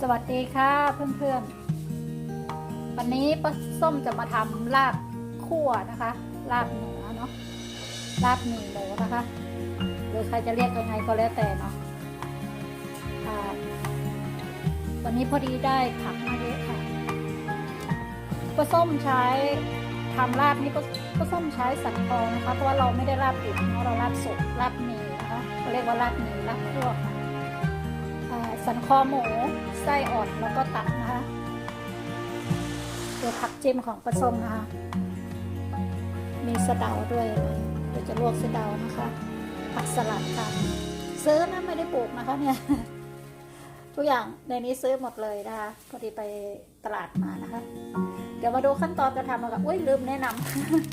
สวัสดีค่ะเพื่อนๆ วันนี้ป้าส้มจะมาทำลาบคั่วนะคะ ลาบเหนือเนาะลาบหมี่หมูนะคะหรือใครจะเรียกยังไงก็แล้วแต่เนาะวันนี้พอดีได้ผักมาเยอะค่ะป้าส้มใช้ทำลาบนี้ป้าป้าส้มใช้สันคอนะคะเพราะว่าเราไม่ได้ลาบดิบเนาะเราลาบสดลาบหมี่นะคะเขาเรียกว่าลาบหมี่ลาบคั่วค่ะสันคอหมู ไส้อ่อนแล้วก็ตับนะคะตัวผักจิ้มของปลาส้มนะคะ มีสะเดาด้วยเดี๋ยวจะลวกสะเดานะคะ ผักสลัดค่ะซื้อนะไม่ได้ปลูกนะคะเนี่ยทุกอย่างในนี้ซื้อหมดเลยนะคะพอดีไปตลาดมานะคะ เดี๋ยวมาดูขั้นตอนการทำกันอุ้ยลืมแนะน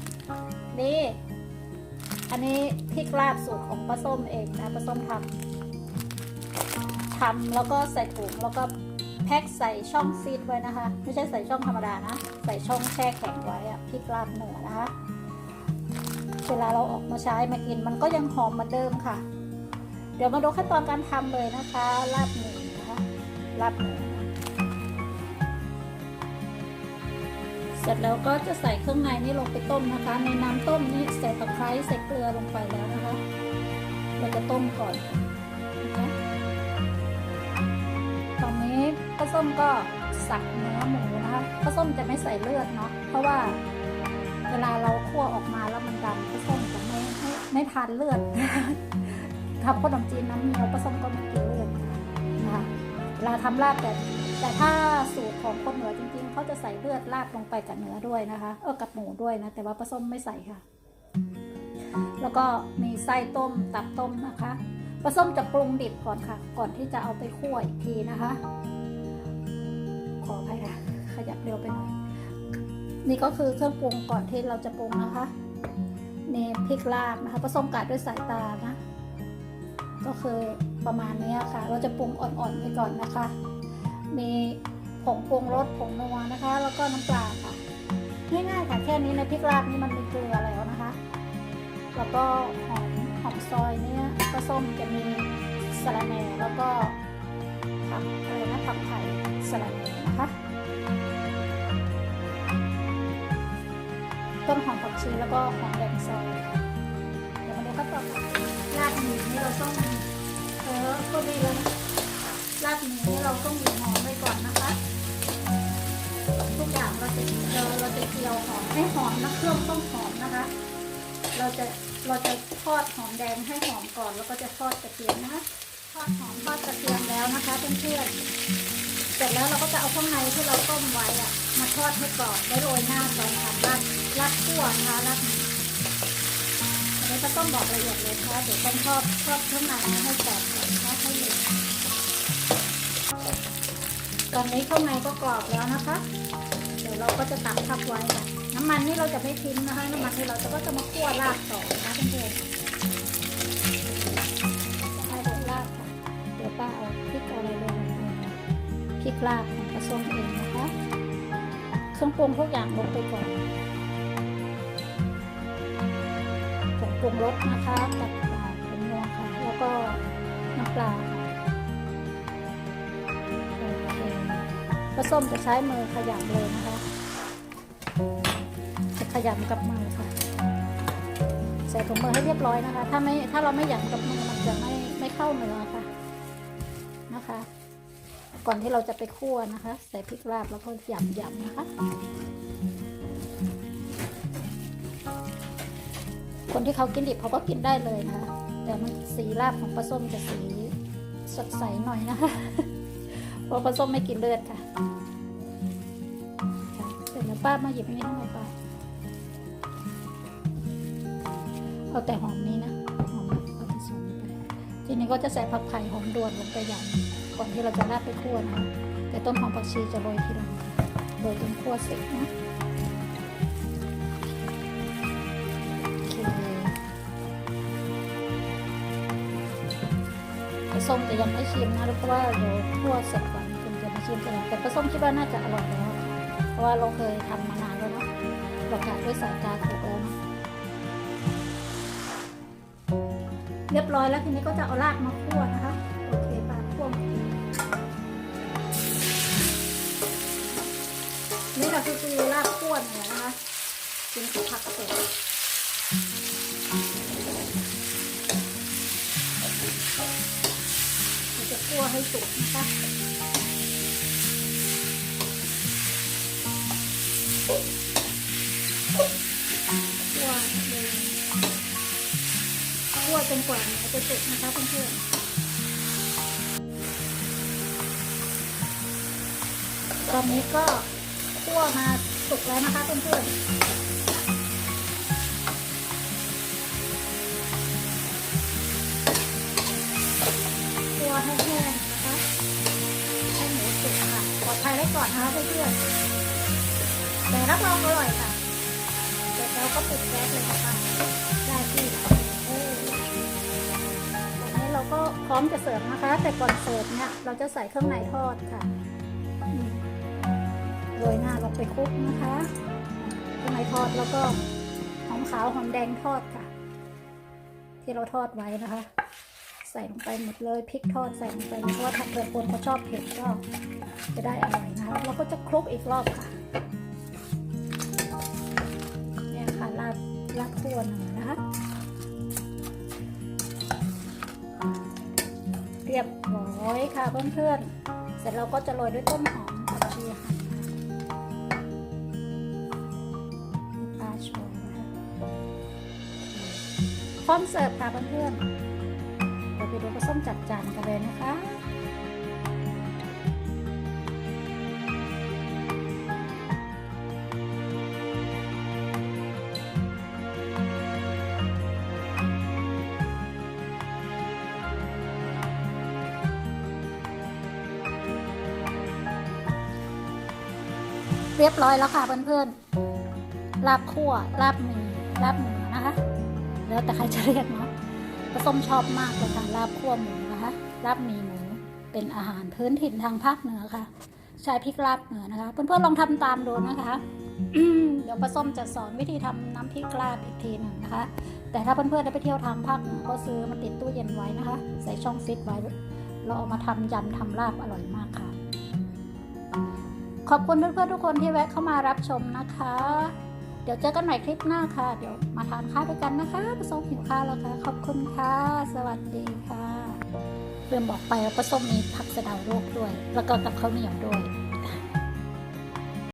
ำนี่อันนี้พริกลาบสูตรของปลาส้มเองนะปลาส้มทำ ทำแล้วก็ใส่ถุงแล้วก็แพ็คใส่ช่องฟีดไว้นะคะ ไม่ใช่ใส่ช่องธรรมดานะ ใส่ช่องแช่แข็งไว้อะพริกลาบเหนือนะคะ เวลาเราออกมาใช้มากินมันก็ยังหอมเหมือนเดิมค่ะ เดี๋ยวมาดูขั้นตอนการทำเลยนะคะลาบหมูนะคะลาบหมูเสร็จแล้วก็จะใส่เครื่องในนี่ลงไปต้มนะคะ ในน้ำต้มนี่ใส่ตะไคร้ใส่เกลือลงไปแล้วนะคะ เราจะต้มก่อน ตอนนี้ป้าส้มก็สับเนื้อหมูนะคะป้าส้มจะไม่ใส่เลือดเนาะเพราะว่าเวลาเราคั่วออกมาแล้วมันดำป้าส้มจะไม่ไม่ไม่ทานเลือดทำขนมจีนน้ำเงี้ยวป้าส้มก็ไม่กินเลือดนะคะเวลาทำลาบแต่แต่ถ้าสูตรของคนเหนือจริง ๆเขาจะใส่เลือดลาบลงไปกับเนื้อด้วยนะคะ เออกับหมูด้วยนะแต่ว่าป้าส้มไม่ใส่ค่ะ แล้วก็มีไส้ต้มตับต้มนะคะ ปลาส้มจะปรุงดิบก่อนค่ะ ก่อนที่จะเอาไปคั่วอีกทีนะคะ ขออภัยค่ะขยับเร็วไปหน่อย นี่ก็คือเครื่องปรุงก่อนที่เราจะปรุงนะคะนี่พริกลาบนะคะผสมกัดด้วยสายตานะ ก็คือประมาณนี้ค่ะ เราจะปรุงอ่อนๆไปก่อนนะคะ มีผงปรุงรสผงนัวนะคะ แล้วก็น้ำปลาค่ะง่ายๆค่ะแค่นี้ในพริกลาบนี่มันมีเกลือแล้วนะคะ แล้วก็หอม หอมซอยเนี่ยก็ส้มจะมีสะระแหน่แล้วก็ผักอะไรนะผักไผ่สะระแหน่นะคะต้นหอมผักชีแล้วก็หอมแดงซอยเดี๋ยวมาดูขั้นตอนการลาบหมี่นี่เราต้องเออก็ดีแล้วนะลาบหมี่นี่เราต้องหมี่หอมไว้ก่อนนะคะทุกอย่างเราจะเราเราจะเคี่ยวหอมให้หอมนะเครื่องต้องหอมนะคะ เราจะเราจะทอดหอมแดงให้หอมก่อน แล้วก็จะทอดกระเทียมนะคะทอดหอมทอดกระเทียมแล้วนะคะเพื่อนๆเสร็จแล้วเราก็จะเอาข้างในที่เราต้มไว้อะมาทอดให้กรอบได้โรยหน้าตอนทำราดราดคั่วนะคะราดอันนี้ก็ต้องบอกละเอียดเลยนะคะเดี๋ยวต้องทอดทอดข้างในให้กรอบก่อนนะคะให้เหลืองตอนนี้ข้างในก็กรอบแล้วนะคะ เดี๋ยวเราก็จะตักพักไว้ค่ะ น้ำมันนี่เราจะไม่ทิ้งนะคะ น้ำมันนี่เราจะก็จะมาคั่วรากต่อนะเพื่อนๆให้เดือดรากค่ะเดี๋ยวป้าเอาพริกเอาอะไรลงไปพริกรากของผสมเองนะคะเครื่องปรุงทุกอย่างลงไปก่อนผงปรุงรสนะคะกับอ่าผงนัวค่ะ แล้วก็น้ำปลาโอเคผสมจะใช้มือขยำเลยนะคะ ขยำกับมือค่ะ ใส่ถุงมือให้เรียบร้อยนะคะ ถ้าไม่ถ้าเราไม่หยำกับมือมันจะไม่ไม่เข้าเนื้อค่ะนะคะ ก่อนที่เราจะไปคั่วนะคะ ใส่พริกลาบแล้วก็หยำยำนะคะ คนที่เขากินดิบเขาก็กินได้เลยนะคะแต่มันสีลาบของปลาส้มจะสีสดใสหน่อยนะคะเพราะปลาส้มไม่กินเลือดค่ะค่ะเสร็จแล้วป้ามาหยิบอันนี้ให้หน่อยป้า เอาแต่หอมนี้นะหอมเอาที่ส่วนนี้ไปทีนี้ก็จะใส่ผักไผ่หอมด่วนลงไปอย่างก่อนที่เราจะราดไปคั่วนะแต่ต้นหอมผักชีจะโรยทีหลังโรยจนคั่วเสร็จนะส้มจะยังไม่ชิมนะเพราะว่าเดี๋ยวคั่วเสร็จก่อนถึงจะมาชิมกันแต่ผส้มคิดว่าน่าจะอร่อยแล้วค่ะเพราะว่าเราเคยทำมานานแล้วเนาะเรากะด้วยสายตาถูกแล้วเนะ เรียบร้อยแล้วทีนี้ก็จะเอารากมาคั่วนะคะ โอเคปลาคั่วนี่เคือคือรากคั่วเนี่ยนะคะเป็นของผักสดเราจะคั่วให้สุกนะคะ นกว่าเนื้อจะสุกนะคะเพื่อนๆตอนนี้ก็คั่วมาสุกแล้วนะคะเพื่อนๆคั่วให้แห้งนะคะให้หมูสุกค่ะปลอดภัยไว้ก่อนนะคะเพื่อนๆแต่รับรองอร่อยค่ะเสร็จแล้วก็ปิดแก๊สเลยนะคะได้ที่เออ ก็พร้อมจะเสิร์ฟนะคะ แต่ก่อนเสิร์ฟเนี่ยเราจะใส่เครื่องในทอดค่ะโรยหน้าลงไปคลุกนะคะเครื่องในทอดแล้วก็หอมขาวหอมแดงทอดค่ะ ที่เราทอดไว้นะคะ ใส่ลงไปหมดเลยพริกทอดใส่ลงไปเพราะว่าถ้าเกิดคนเขาชอบเผ็ดก็จะได้อร่อยนะคะแล้วก็จะคลุกอีกรอบค่ะเนี่ยค่ะลาบลาบคั่วหนึ่งนะคะ บร้อยค่ะเพื่อนๆ เสร็จเราก็จะโรยด้วยต้นหอมผักชีหั่นปลาโชว์นะคะพร้อมเสิร์ฟค่ะเพื่อนๆเราไปดูปลาส้มจัดจานกันเลยนะคะ เรียบร้อยแล้วค่ะเพื่อนๆลาบคั่วลาบหมีลาบหมูนะคะ แล้วแต่ใครจะเรียกเนาะปลาส้มชอบมากเลยค่ะลาบคั่วหมูนะคะลาบหมีหมูเป็นอาหารพื้นถิ่นทางภาคเหนือค่ะ ใช้พริกลาบเหนือนะคะ เพื่อนๆลองทำตามดูนะคะเดี๋ยวปลาส้มจะสอนวิธีทำน้ำพริกลาบอีกทีหนึ่งนะคะ แต่ถ้าเพื่อนๆได้ไปเที่ยวทางภาคเหนือก็ซื้อมาติดตู้เย็นไว้นะคะ ใส่ช่องฟิตไว้ เราเอามาทำยำทำลาบอร่อยมากค่ะ ขอบคุณเพื่อนๆทุกคนที่แวะเข้ามารับชมนะคะ เดี๋ยวเจอกันใหม่คลิปหน้าค่ะ เดี๋ยวมาทานข้าวด้วยกันนะคะผสมหิวข้าวแล้วค่ะ ขอบคุณค่ะ สวัสดีค่ะ เริ่มบอกไปว่าผสมมีผักสะเดาโรคด้วย แล้วก็กับข้าวเหนียวด้วย